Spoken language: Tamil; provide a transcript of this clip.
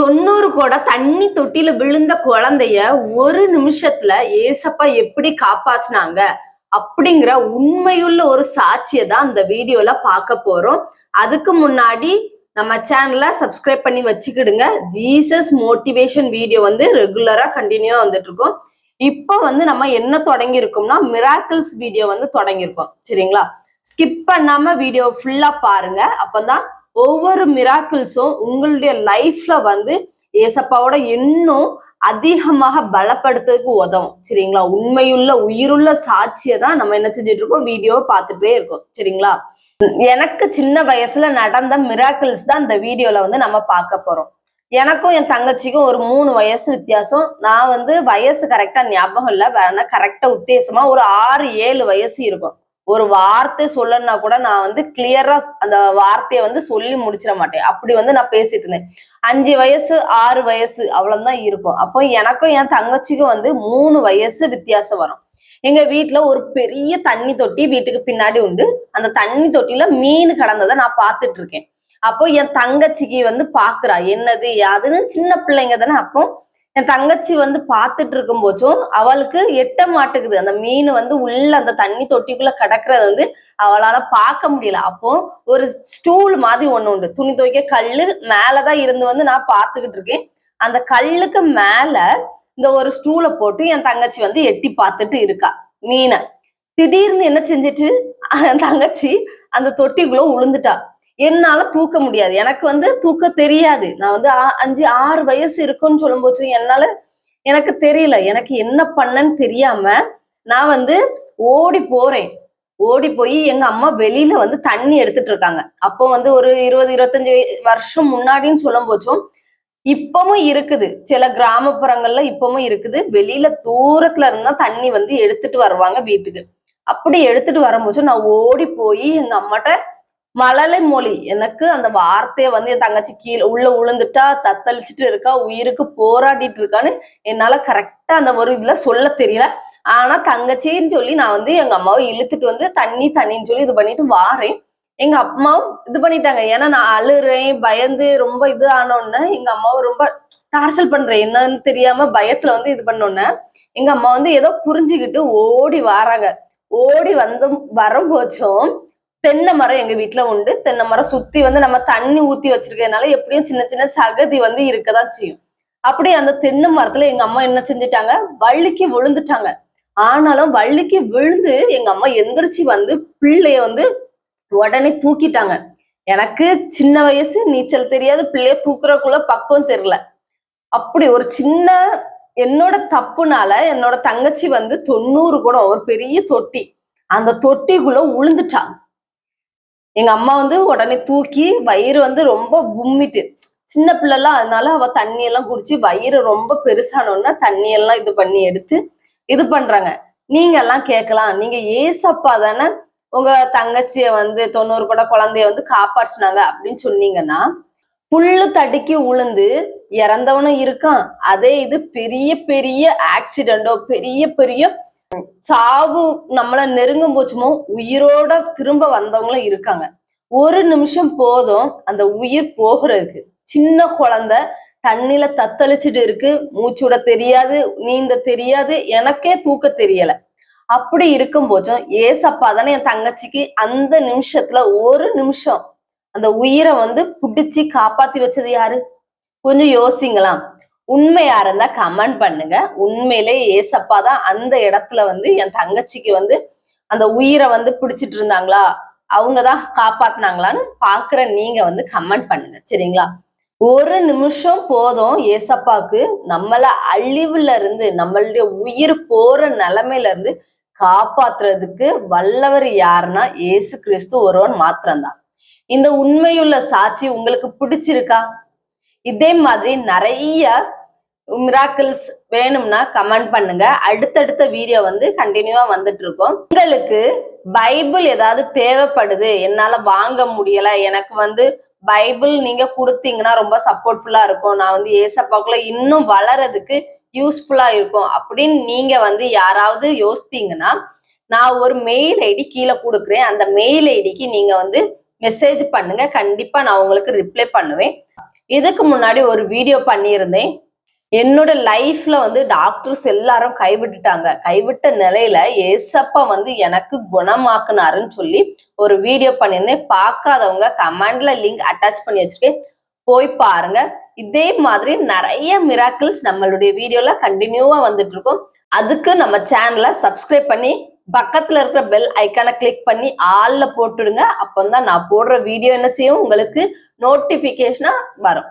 தொண்ணூறு கூட தண்ணி தொட்டில விழுந்த குழந்தைய ஒரு நிமிஷத்துல ஏசப்பா எப்படி காப்பாற்றினாங்க அப்படிங்கிற உண்மையுள்ள ஒரு சாட்சியை தான் அந்த வீடியோல பார்க்க போறோம். அதுக்கு முன்னாடி நம்ம சேனலை சப்ஸ்கிரைப் பண்ணி வச்சுக்கிடுங்க. ஜீசஸ் மோட்டிவேஷன் வீடியோ வந்து ரெகுலரா கண்டினியூவா வந்துட்டு இருக்கோம் இப்போ வந்து நம்ம என்ன தொடங்கி இருக்கோம்னா மிராக்கிள்ஸ் வீடியோ வந்து தொடங்கியிருக்கோம். சரிங்களா? ஸ்கிப் பண்ணாம வீடியோ ஃபுல்லா பாருங்க. அப்பதான் ஒவ்வொரு மிராக்கிள்ஸும் உங்களுடைய லைஃப்ல வந்து ஏசப்பாவோட இன்னும் அதிகமாக பலப்படுத்துறதுக்கு உதவும். சரிங்களா? உண்மையுள்ள உயிருள்ள சாட்சியை தான் நம்ம என்ன செஞ்சுட்டு இருக்கோம்? வீடியோவை பார்த்துட்டே இருக்கோம். சரிங்களா? எனக்கு சின்ன வயசுல நடந்த மிராக்கிள்ஸ் தான் இந்த வீடியோல வந்து நம்ம பார்க்க போறோம். எனக்கும் என் தங்கச்சிக்கும் ஒரு மூணு வயசு வித்தியாசம். நான் வந்து வயசு கரெக்டா ஞாபகம் இல்லை. வேணா கரெக்டா உத்தேசமா ஒரு ஆறு ஏழு வயசு இருக்கும். ஒரு வார்த்தை சொல்லணும்னா கூட நான் வந்து கிளியரா அந்த வார்த்தையை வந்து சொல்லி முடிச்சிட மாட்டேன். அப்படி வந்து நான் பேசிட்டு இருந்தேன். அஞ்சு வயசு ஆறு வயசு அவ்வளவுதான் இருக்கும். அப்போ எனக்கும் என் தங்கச்சிக்கும் வந்து மூணு வயசு வித்தியாசம் வரும். எங்க வீட்டுல ஒரு பெரிய தண்ணி தொட்டி வீட்டுக்கு பின்னாடி உண்டு. அந்த தண்ணி தொட்டில மீன் கடந்ததை நான் பார்த்துட்டு இருக்கேன். அப்போ என் தங்கச்சிக்கு வந்து பாக்குறா என்னது யாதுன்னு? சின்ன பிள்ளைங்க தானே அப்போ. என் தங்கச்சி வந்து பார்த்துட்டு இருக்கும் போச்சும் அவளுக்கு எட்ட மாட்டுக்குது. அந்த மீன் வந்து உள்ள அந்த தண்ணி தொட்டிக்குள்ள கிடக்குறது வந்து அவளால பார்க்க முடியல. அப்போ ஒரு ஸ்டூல் மாதிரி ஒண்ணு உண்டு. துணி துவைக்க கல்லு மேலதான் இருந்து வந்து நான் பார்த்துக்கிட்டு இருக்கேன் அந்த கல்லுக்கு மேல இந்த ஒரு ஸ்டூலை போட்டு என் தங்கச்சி வந்து எட்டி பார்த்துட்டு இருக்கா. மீனை. திடீர்னு என்ன செஞ்சுட்டு? என் தங்கச்சி அந்த தொட்டிக்குள்ள உளுந்துட்டா. என்னால தூக்க முடியாது. எனக்கு வந்து தூக்க தெரியாது. நான் வந்து ஆ- அஞ்சு ஆறு வயசு இருக்குன்னு சொல்லும்போது என்னால எனக்கு தெரியல. எனக்கு என்ன பண்ணன்னு தெரியாம நான் வந்து ஓடி போறேன். ஓடி போய் எங்க அம்மா வெளியில வந்து தண்ணி எடுத்துட்டு இருக்காங்க. அப்போ வந்து ஒரு இருபது இருபத்தஞ்சு வருஷம் முன்னாடின்னு சொல்லும் போச்சும் இப்பவும் இருக்குது. சில கிராமப்புறங்கள்ல இப்பவும் இருக்குது. வெளியில தூரத்துல இருந்தா தண்ணி வந்து எடுத்துட்டு வருவாங்க வீட்டுக்கு. அப்படி எடுத்துட்டு வரும்போது நான் ஓடி போய் எங்க அம்மாட்ட மழலை மொழி எனக்கு அந்த வார்த்தையை வந்து என் தங்கச்சி கீழே உள்ள உளுந்துட்டா தத்தளிச்சுட்டு இருக்கா உயிருக்கு போராடிட்டு இருக்கான்னு என்னால கரெக்டா அந்த ஒரு இதுல சொல்ல தெரியல. ஆனா தங்கச்சின்னு சொல்லி நான் வந்து எங்க அம்மாவை இழுத்துட்டு வந்து தண்ணி தண்ணின்னு சொல்லி இது பண்ணிட்டு வாரேன். எங்க அம்மாவும் இது பண்ணிட்டாங்க. ஏன்னா நான் அழுறேன் பயந்து ரொம்ப இது ஆனோடனே எங்க அம்மாவும் ரொம்ப டார்ச்சல் பண்றேன். என்னன்னு தெரியாம பயத்துல வந்து இது பண்ணோன்னே எங்க அம்மா வந்து ஏதோ புரிஞ்சுக்கிட்டு ஓடி வராங்க. ஓடி வந்து வரும்போச்சும் தென்னை மரம் எங்க வீட்டுல உண்டு. தென்னை மரம் சுத்தி வந்து நம்ம தண்ணி ஊத்தி வச்சிருக்கிறதுனால எப்படியும் சின்ன சின்ன சகதி வந்து இருக்கதான் செய்யும். அப்படி அந்த தென்னை மரத்துல எங்க அம்மா என்ன செஞ்சுட்டாங்க? வள்ளிக்கு விழுந்துட்டாங்க. ஆனாலும் வள்ளிக்கு விழுந்து எங்க அம்மா எந்திரிச்சு வந்து பிள்ளைய வந்து உடனே தூக்கிட்டாங்க. எனக்கு சின்ன வயசு நீச்சல் தெரியாது பிள்ளைய தூக்குறதுக்குள்ள பக்குவம் தெரியல. அப்படி ஒரு சின்ன என்னோட தப்புனால என்னோட தங்கச்சி வந்து தொண்ணூறு கூட ஒரு பெரிய தொட்டி. அந்த தொட்டிக்குள்ள உளுந்துட்டான் எங்க அம்மா வந்து உடனே தூக்கி வயிறு வந்து ரொம்ப பும்மிட்டு. சின்ன பிள்ளைலாம் அதனால அவ தண்ணி எல்லாம் குடிச்சு வயிறு ரொம்ப பெருசானோன்னா தண்ணி எல்லாம் இது பண்ணி எடுத்து இது பண்றாங்க. நீங்க எல்லாம் கேட்கலாம். நீங்க ஏசப்பா தானே உங்க தங்கச்சிய வந்து தொண்ணூறு கூட குழந்தைய வந்து காப்பாற்றினாங்க அப்படின்னு சொன்னீங்கன்னா புல்லு தடுக்கி உளுந்து இறந்தவனும் இருக்கான். அதே இது பெரிய பெரிய ஆக்சிடென்டோ பெரிய பெரிய சாவு நம்மள நெருங்கும் போச்சுமோ உயிரோட திரும்ப வந்தவங்களும் இருக்காங்க. ஒரு நிமிஷம் போதும் அந்த உயிர் போகிறதுக்கு. சின்ன குழந்தை தண்ணில தத்தளிச்சுட்டு இருக்கு. மூச்சுட தெரியாது நீந்த தெரியாது எனக்கே தூக்க தெரியல. அப்படி இருக்கும் போச்சும் ஏசப்பா தானே என் தங்கச்சிக்கு அந்த நிமிஷத்துல ஒரு நிமிஷம் அந்த உயிரை வந்து புடிச்சு காப்பாத்தி வச்சது யாரு? கொஞ்சம் யோசிங்களாம். உண்மையா இருந்தா கமெண்ட் பண்ணுங்க. உண்மையிலே ஏசப்பா தான் அந்த இடத்துல வந்து என் தங்கச்சிக்கு வந்து அந்த உயிரை வந்து பிடிச்சிட்டு இருந்தாங்களா? அவங்கதான் காப்பாத்துனாங்களான்னு பாக்குற நீங்க வந்து கமெண்ட் பண்ணுங்க. சரிங்களா? ஒரு நிமிஷம் போதும் ஏசப்பாக்கு நம்மள அழிவுல இருந்து நம்மளுடைய உயிர் போற நிலைமையில இருந்து காப்பாத்துறதுக்கு வல்லவர் யாருன்னா இயேசு கிறிஸ்து ஒருவன் மாத்திரம்தான். இந்த உண்மையுள்ள சாட்சி உங்களுக்கு பிடிச்சிருக்கா? இதே மாதிரி நிறைய மிராக்கிள்ஸ் வேணும்னா கமெண்ட் பண்ணுங்க. அடுத்தடுத்த வீடியோ வந்து கண்டினியூவா வந்துட்டு இருக்கோம் உங்களுக்கு பைபிள் ஏதாவது தேவைப்படுது என்னால வாங்க முடியல எனக்கு வந்து பைபிள் நீங்க கொடுத்தீங்கன்னா ரொம்ப சப்போர்ட்ஃபுல்லா இருக்கும். நான் வந்து ஏசப்பாக்குள்ள இன்னும் வளரதுக்கு யூஸ்ஃபுல்லா இருக்கும். அப்படின்னு நீங்க வந்து யாராவது யோசித்தீங்கன்னா நான் ஒரு மெயில் ஐடி கீழே கொடுக்குறேன். அந்த மெயில் ஐடிக்கு நீங்க வந்து மெசேஜ் பண்ணுங்க. கண்டிப்பா நான் உங்களுக்கு ரிப்ளை பண்ணுவேன். இதுக்கு முன்னாடி ஒரு வீடியோ பண்ணியிருந்தேன். என்னோட லைஃப்ல வந்து டாக்டர்ஸ் எல்லாரும் கைவிட்டுட்டாங்க. கைவிட்ட நிலையில ஏசப்பா வந்து எனக்கு குணமாக்குனாருன்னு சொல்லி ஒரு வீடியோ பண்ணியிருந்தேன். பார்க்காதவங்க கமெண்ட்ல லிங்க் அட்டாச் பண்ணி வச்சிருக்கேன் போய் பாருங்க. இதே மாதிரி நிறைய மிராக்கிள்ஸ் நம்மளுடைய வீடியோல கண்டினியூவா வந்துட்டு இருக்கும். அதுக்கு நம்ம சேனலை சப்ஸ்கிரைப் பண்ணி பக்கத்துல இருக்கிற பெல் ஐக்கானை கிளிக் பண்ணி ஆள்ல போட்டுடுங்க. அப்பந்தான் நான் போடுற வீடியோ என்ன செய்யும்? உங்களுக்கு நோட்டிபிகேஷனா வரும்.